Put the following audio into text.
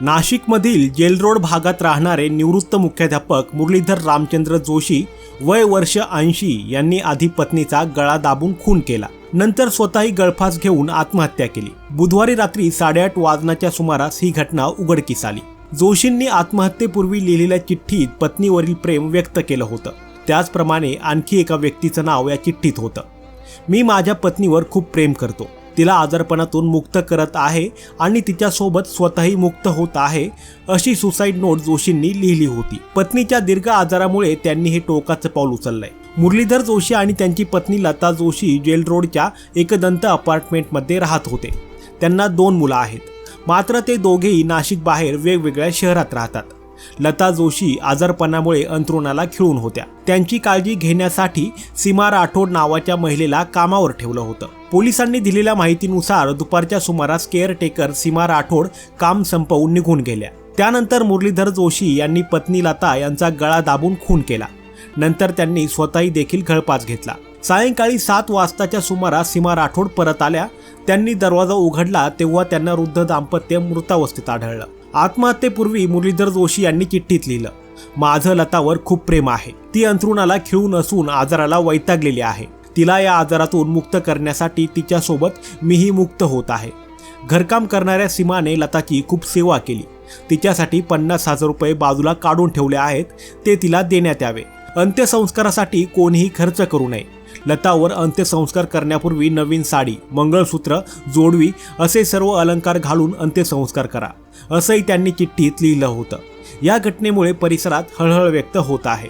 नाशिकमधील जेलरोड भागात राहणारे निवृत्त मुख्याध्यापक मुरलीधर रामचंद्र जोशी वय वर्ष ऐंशी यांनी आधी पत्नीचा गळा दाबून खून केला. नंतर स्वतःही गळफास घेऊन आत्महत्या केली. बुधवारी रात्री साडेआठ वाजण्याच्या सुमारास ही घटना उघडकीस आली. जोशींनी आत्महत्येपूर्वी लिहिलेल्या चिठ्ठीत पत्नीवरील प्रेम व्यक्त केलं होतं. त्याचप्रमाणे आणखी एका व्यक्तीचं नाव या चिठ्ठीत होतं. मी माझ्या पत्नीवर खूप प्रेम करतो. तिला आजारपणातून मुक्त करत आहे आणि तिच्यासोबत स्वतःही मुक्त होत आहे अशी सुसाईड नोट जोशींनी लिहिली होती. पत्नीच्या दीर्घ आजारामुळे त्यांनी हे टोकाचं पाऊल उचललंय. मुरलीधर जोशी आणि त्यांची पत्नी लता जोशी जेल रोडच्या एकदंत अपार्टमेंटमध्ये राहत होते. त्यांना दोन मुलं आहेत. मात्र ते दोघेही नाशिक बाहेर वेगवेगळ्या शहरात राहतात. लता जोशी आजारपणामुळे अंथरुणाला खिळून होत्या. त्यांची काळजी घेण्यासाठी सीमा राठोड नावाच्या महिलेला कामावर ठेवलं होतं. पोलिसांनी दिलेल्या माहितीनुसार दुपारच्या सुमारास केअरटेकर सीमा राठोड काम संपवून निघून गेल्या. त्यानंतर मुरलीधर जोशी यांनी पत्नी लता यांचा गळा दाबून खून केला. नंतर त्यांनी स्वतःही देखील गळपास घेतला. सायंकाळी सात वाजताच्या सुमारास सीमा राठोड परत आल्या. त्यांनी दरवाजा उघडला तेव्हा त्यांना वृद्ध दाम्पत्य मृतावस्थेत आढळलं. आत्महत्येपूर्वी मुरलीधर जोशी यांनी चिठ्ठीत लिहिलं माझं लतावर खूप प्रेम आहे. ती अंथरुणाला खिळून असून आजाराला वैतागलेली आहे. तिला या आजारातून मुक्त करण्यासाठी तिच्यासोबत मीही मुक्त होत आहे. घरकाम करणाऱ्या सीमाने लताची खूप सेवा केली. तिच्यासाठी पन्नास हजार रुपये बाजूला काढून ठेवले आहेत. ते तिला देण्यात यावे. अंत्यसंस्कारासाठी कोणीही खर्च करू नये. लतावर अंत्यसंस्कार करण्यापूर्वी नवीन साडी मंगळसूत्र जोडवी असे सर्व अलंकार घालून अंत्यसंस्कार करा असंही त्यांनी चिठ्ठीत लिहिलं होतं. या घटनेमुळे परिसरात हळहळ व्यक्त होत आहे.